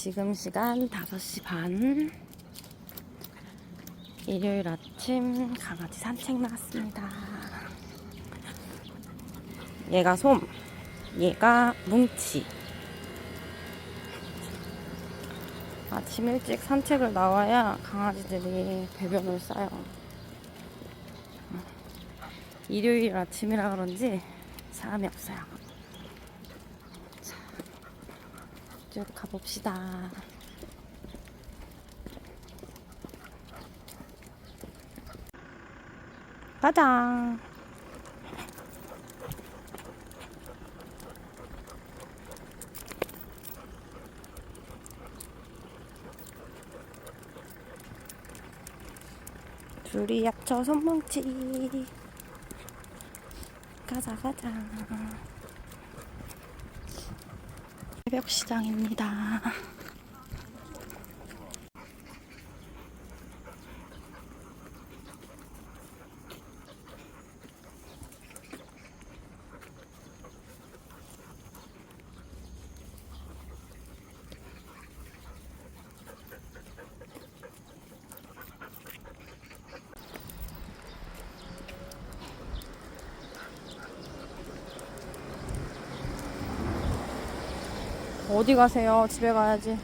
지금 시간 5시 반. 일요일 아침 강아지 산책 나왔습니다. 얘가 솜, 얘가 뭉치. 아침 일찍 산책을 나와야 강아지들이 배변을 싸요. 일요일 아침이라 그런지 사람이 없어요. 자, 쭉 가봅시다. 가자. 둘이 합쳐 손뭉치. 가자 가자. 새벽 시장입니다. 어디 가세요? 집에 가야지.